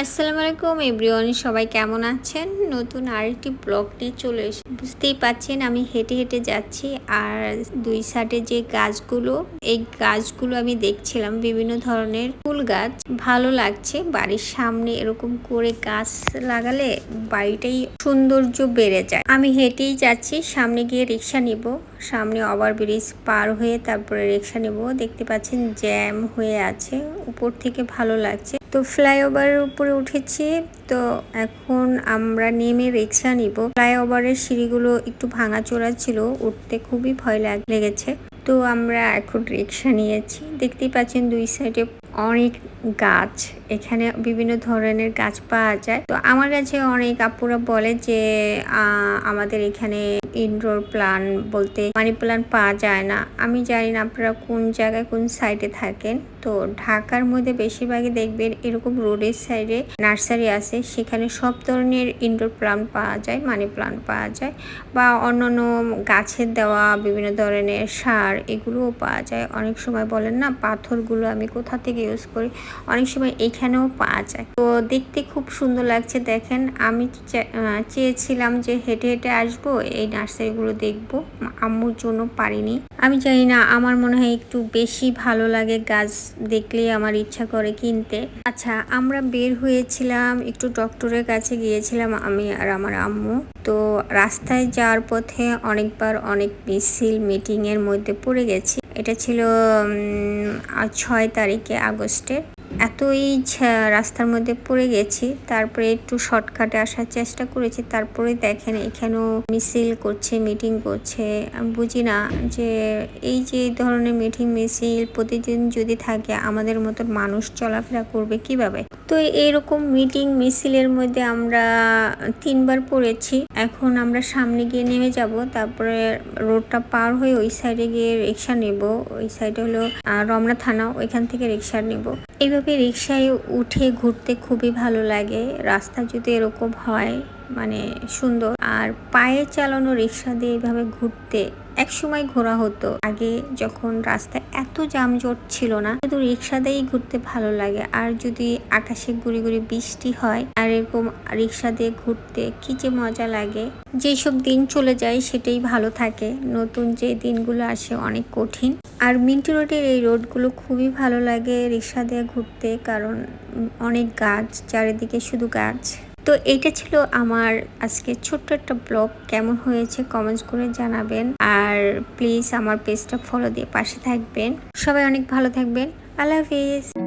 আসসালামু আলাইকুম এভরিওয়ান, সবাই কেমন আছেন? নতুন আরেকটি ব্লগ নিয়ে চলে এসে বুঝতেই পাচ্ছেন আমি হেঁটে হেঁটে যাচ্ছি আর দুই সাইডে যে গাছগুলো, এই গাছগুলো আমি দেখছিলাম বিভিন্ন ধরনের ফুল গাছ। ভালো লাগছে, বাড়ির সামনে এরকম করে গাছ লাগালে বাড়িটাই সৌন্দর্য বেড়ে যায়। আমি হেঁটেই যাচ্ছি, সামনে গিয়ে রিক্সা নিব। সামনে ওভার ব্রিজ পার হয়ে তারপরে রিক্সা নেব। দেখতে পাচ্ছেন জ্যাম হয়ে আছে, উপর থেকে ভালো লাগছে। তো ফ্লাইওভারের উপরে উঠেছি। তো এখন আমরা নেমে রিক্সা নিব। ফ্লাইওভারের সিঁড়িগুলো একটু ভাঙাচোরা ছিল, উঠতে খুবই ভয় লাগ- লেগেছে। তো আমরা এখন রিক্সা নিয়েছি। দেখতেই পাচ্ছেন দুই সাইডে অনেক গাছ এখানে বিভিন্ন ধরনের গাছ পাওয়া যায়। তো আমার কাছে অনেক আপুরা বলে যে আমাদের এখানে ইনডোর প্লান বলতে মানি প্লান্ট পাওয়া যায় না। আমি জানি না আপনারা কোন জায়গায় কোন সাইডে থাকেন। তো ঢাকার মধ্যে বেশিরভাগই দেখবেন এরকম রোডের সাইডে নার্সারি আছে। সেখানে সব ধরনের ইনডোর প্লান্ট পাওয়া যায় মানি প্লান্ট পাওয়া যায় বা অন্যান্য গাছের দেওয়া বিভিন্ন ধরনের সার এগুলোও পাওয়া যায়। অনেক সময় বলেন না, পাথরগুলো আমি কোথা থেকে ইউজ করি? অনেক সময় এখানেও পাওয়া যায়। তো দেখতে খুব সুন্দর লাগছে, দেখেন। আমি চেয়েছিলাম যে হেঁটে হেঁটে আসব, এই নার্সারিগুলো দেখব। আম্মুর জন্য পারিনি। আমি জানি না, আমার মনে হয় একটু বেশি ভালো লাগে গাছ দেখলেই আমার ইচ্ছা করে কিনতে। আচ্ছা আমরা বের হয়েছিলাম, একটু ডক্টরের কাছে গিয়েছিলাম, আমি আর আমার আম্মু। তো রাস্তায় যাওয়ার পথে অনেকবার অনেক মিছিল মিটিং এর মধ্যে পড়ে গেছি। এটা ছিল ছয় তারিখে আগস্টের। এতই রাস্তার মধ্যে পড়ে গেছি। তারপরে একটু শর্টকাটে আসার চেষ্টা করেছি। তারপরে দেখেন এখানেও মিছিল করছে, মিটিং করছে। বুঝি না যে এই যে ধরনের মিটিং, মিছিল প্রতিদিন যদি থাকে, আমাদের মতন মানুষ চলাফেরা করবে কীভাবে? তো এইরকম মিটিং, মিছিলের মধ্যে আমরা তিনবার পড়েছি। এখন আমরা সামনে গিয়ে নেমে যাব। তারপরে রোডটা পার হয়ে ওই সাইডে গিয়ে রিক্সা নেব। ওই সাইডে হলো রমনা থানা। ওইখান থেকে রিক্সা নেব। এইভাবে রিক্সায় উঠে ঘুরতে খুবই ভালো লাগে। রাস্তা যদি এরকম হয় মানে সুন্দর। আর পায়ে চালানো রিক্সা দিয়ে এইভাবে ঘুরতে এক সময় ঘোরা হতো। আগে যখন রাস্তায় এত যানজট ছিল না, শুধু রিক্সা দিয়েই ঘুরতে ভালো লাগে। আর যদি আকাশে গুড়ি গুড়ি বৃষ্টি হয়, আর এরকম রিক্সা দিয়ে ঘুরতে কি যে মজা লাগে। যেসব দিন চলে যায়, সেটাই ভালো থাকে। নতুন যে দিনগুলো আসে অনেক কঠিন। আর মিন্টি রোডের এই রোডগুলো খুবই ভালো লাগে রিক্সা দিয়ে ঘুরতে, কারণ অনেক গাছ, চারিদিকে শুধু গাছ। তো এটা ছিল আমার আজকে ছোট্ট একটা ব্লগ। কেমন হয়েছে কমেন্টস করে জানাবেন। আর প্লিজ আমার পেজটা ফলো দিয়ে পাশে থাকবেন। সবাই অনেক ভালো থাকবেন। আল্লাহ হাফিজ।